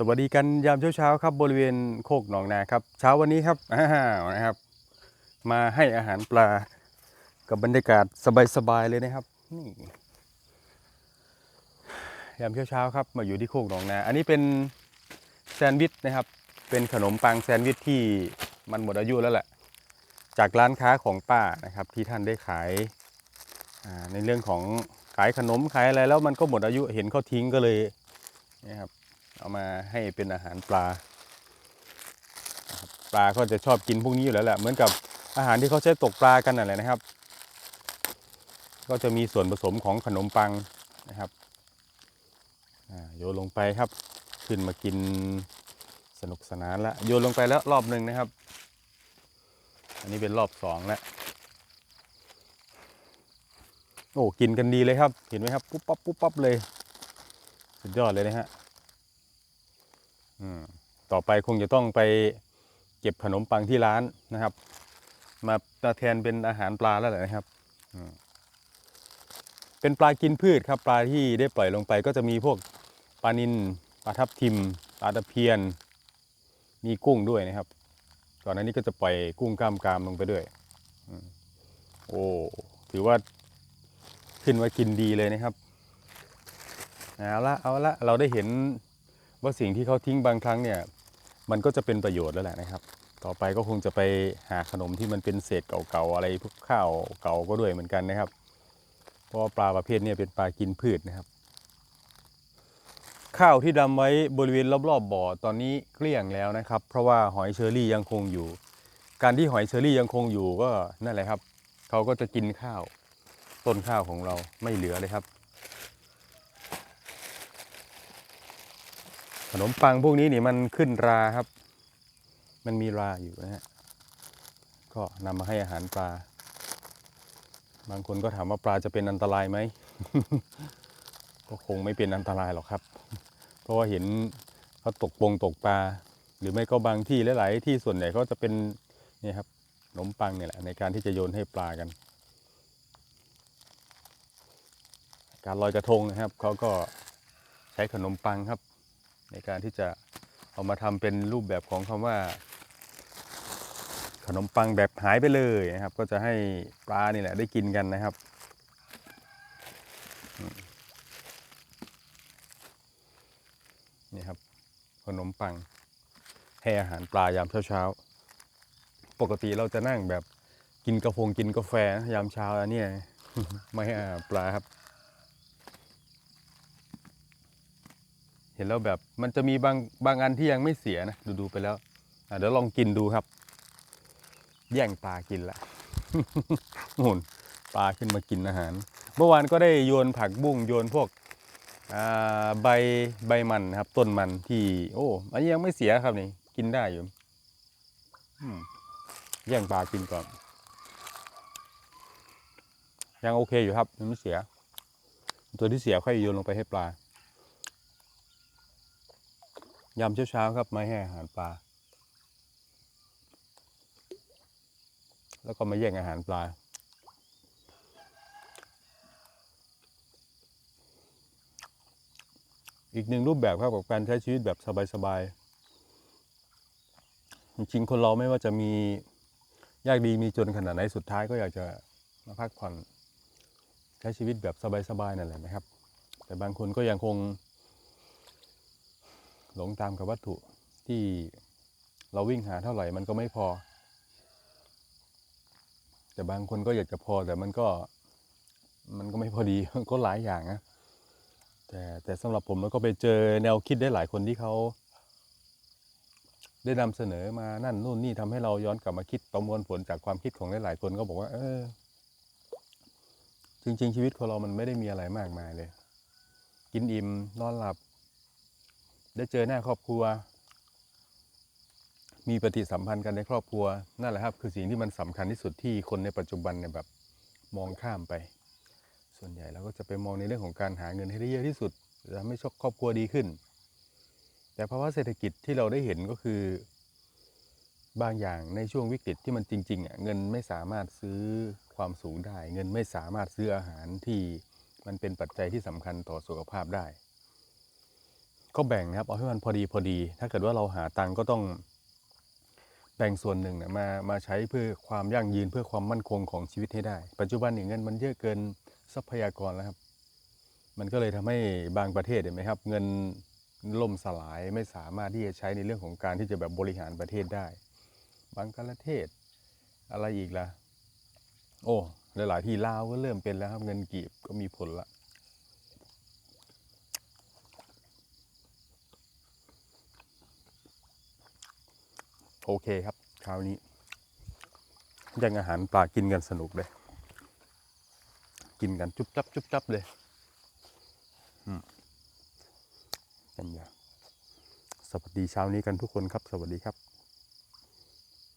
สวัสดีกันยามเช้าๆครับบริเวณโคกหนองนาครับ เช้าวันนี้ครับอ้าวนะครับ มาให้อาหารปลากับบรรยากาศสบายๆเลยนะครับนี่ยามเช้าๆครับ มาอยู่ที่โคกหนองนา อันนี้เป็นแซนด์วิชนะครับ เป็นขนมปังแซนด์วิชที่มันหมดอายุแล้วแหละ จากร้านค้าของป้านะครับ ที่ท่านได้ขายในเรื่องของขายขนมขายอะไรแล้วมันก็หมดอายุเห็นเขาทิ้งก็เลยนะครับ เอามาให้เป็นอาหารปลา ปลาก็จะชอบกินพวกนี้อยู่แล้วแหละเหมือนกับอาหารที่เขาใช้ตกปลากันนั่นแหละนะครับ ก็จะมีส่วนผสมของขนมปังนะครับโยนลงไปครับ ขึ้นมากินสนุกสนานแล้วโยนลงไปแล้วรอบหนึ่งนะครับ อันนี้เป็นรอบสองแล้วโอ้กินกันดีเลยครับ เห็นไหมครับ ปุ๊บปั๊บปุ๊บปั๊บเลย สุดยอดเลยนะฮะ ต่อไปคงจะต้องไปเก็บขนมปังที่ร้านนะครับ มาแทนเป็นอาหารปลาแล้วแหละนะครับเป็นปลากินพืชครับปลาที่ได้ปล่อยลงไปก็จะมีพวกปลานิลปลาทับทิมปลาตะเพียน มีกุ้งด้วยนะครับก่อนหน้านี้ก็จะปล่อยกุ้งกล้ามกรามลงไปด้วยโอ้ถือว่าขึ้นมากินดีเลยนะครับเอาละเอาละเราได้เห็น ว่าสิ่งที่เขาทิ้งบางครั้งเนี่ยมันก็จะเป็นประโยชน์แล้วแหละนะครับ ต่อไปก็คงจะไปหาขนมที่มันเป็นเศษเก่าๆอะไรพวกข้าวเก่าก็ด้วยเหมือนกันนะครับ เพราะปลาประเภทนี้เป็นปลากินพืชนะครับ ข้าวที่ดำไว้บริเวณรอบๆบบ่อตอนนี้เกลี้ยงแล้วนะครับ เพราะว่าหอยเชอรี่ยังคงอยู่ การที่หอยเชอรี่ยังคงอยู่ก็นั่นแหละครับเขาก็จะกินข้าว ต้นข้าวของเราไม่เหลือเลยครับ ขนมปังพวกนี้นี่มันขึ้นราครับ มันมีราอยู่นะฮะ ก็นำมาให้อาหารปลา บางคนก็ถามว่าปลาจะเป็นอันตรายไหม ก็คงไม่เป็นอันตรายหรอกครับ เพราะว่าเห็นเขาตกปงตกปลา หรือไม่ก็บางที่หลาย ๆ ที่ส่วนใหญ่ก็จะเป็นนี่ครับขนมปังเนี่ยแหละในการที่จะโยนให้ปลากัน การลอยกระทงนะครับเขาก็ใช้ขนมปังครับ ในการที่จะเอามาทำเป็นรูปแบบของคำว่า ขนมปังแบบหายไปเลยนะครับ ก็จะให้ปลานี่แหละได้กินกันนะครับนี่ครับขนมปังให้อาหารปลายามเช้าๆ ปกติเราจะนั่งแบบกินกาแฟกินกาแฟยามเช้าอันนี้ไม่ให้อาหารปลาครับ เห็นแล้วแบบมันจะมีบางบางอันที่ยังไม่เสียนะดูดูไปแล้วเดี๋ยวลองกินดูครับ แย่งปลากินละหุ่นปลาขึ้นมากินอาหาร เมื่อวานก็ได้โยนผักบุ้งโยนพวกใบใบมันนะครับต้นมันที่ โอ้อันนี้ยังไม่เสียครับนี่กินได้อยู่แย่งปลากินก่อน ยังโอเคอยู่ครับยังไม่เสีย ตัวที่เสียค่อยโยนลงไปให้ปลา ยามเช้าๆครับมาให้อาหารปลา แล้วก็มาแย่งอาหารปลา อีกหนึ่งรูปแบบครับกับการใช้ชีวิตแบบสบายๆ จริงๆคนเราไม่ว่าจะมียากดีมีจนขนาดไหนสุดท้ายก็อยากจะมาพักผ่อนใช้ชีวิตแบบสบายๆนั่นแหละนะครับ แต่บางคนก็ยังคง หลงตามกับวัตถุที่เราวิ่งหาเท่าไหร่มันก็ไม่พอ แต่บางคนก็อยากจะพอแต่มันก็มันก็ไม่พอดีก็หลายอย่างนะแต่แต่สำหรับผมแล้วก็ไปเจอแนวคิดได้หลายคนที่เขา ได้นำเสนอมานั่นนู่นนี่ทำให้เราย้อนกลับมาคิดประมวลผลจากความคิดของหลายๆคนก็บอกว่า เออ จริง ๆ ชีวิตของเรามันไม่ได้มีอะไรมากมายเลย กินอิ่มนอนหลับ ได้เจอหน้าครอบครัว มีปฏิสัมพันธ์กันในครอบครัวนั่นแหละครับ คือสิ่งที่มันสำคัญที่สุดที่คนในปัจจุบันเนี่ยแบบมองข้ามไป ส่วนใหญ่เราก็จะไปมองในเรื่องของการหาเงินให้ได้เยอะที่สุดจะทำให้ครอบครัวดีขึ้น แต่ภาวะเศรษฐกิจที่เราได้เห็นก็คือบางอย่างในช่วงวิกฤตที่มันจริงๆอะเงินไม่สามารถซื้อความสูงได้ เงินไม่สามารถซื้ออาหารที่มันเป็นปัจจัยที่สำคัญต่อสุขภาพได้ ก็แบ่งนะครับเอาให้มันพอดีพอดี ถ้าเกิดว่าเราหาตังก็ต้องแบ่งส่วนหนึ่งเนี่ยมามาใช้เพื่อความยั่งยืนเพื่อความมั่นคงของชีวิตให้ได้ ปัจจุบันเนี่ยเงินมันเยอะเกินทรัพยากรแล้วครับ มันก็เลยทำให้บางประเทศเห็นไหมครับ เงินล่มสลายไม่สามารถที่จะใช้ในเรื่องของการที่จะแบบบริหารประเทศได้บางประเทศอะไรอีกล่ะ โอ้หลายๆที่ลาวก็เริ่มเป็นแล้วครับเงินกีบก็มีผลละ โอเคครับคราวนี้ยังอาหารปลากินกันสนุกเลย กินกันจุ๊บจับจุ๊บจับเลยอืมกันอย่างสวัสดีเช้านี้กันทุกคนครับ สวัสดีครับ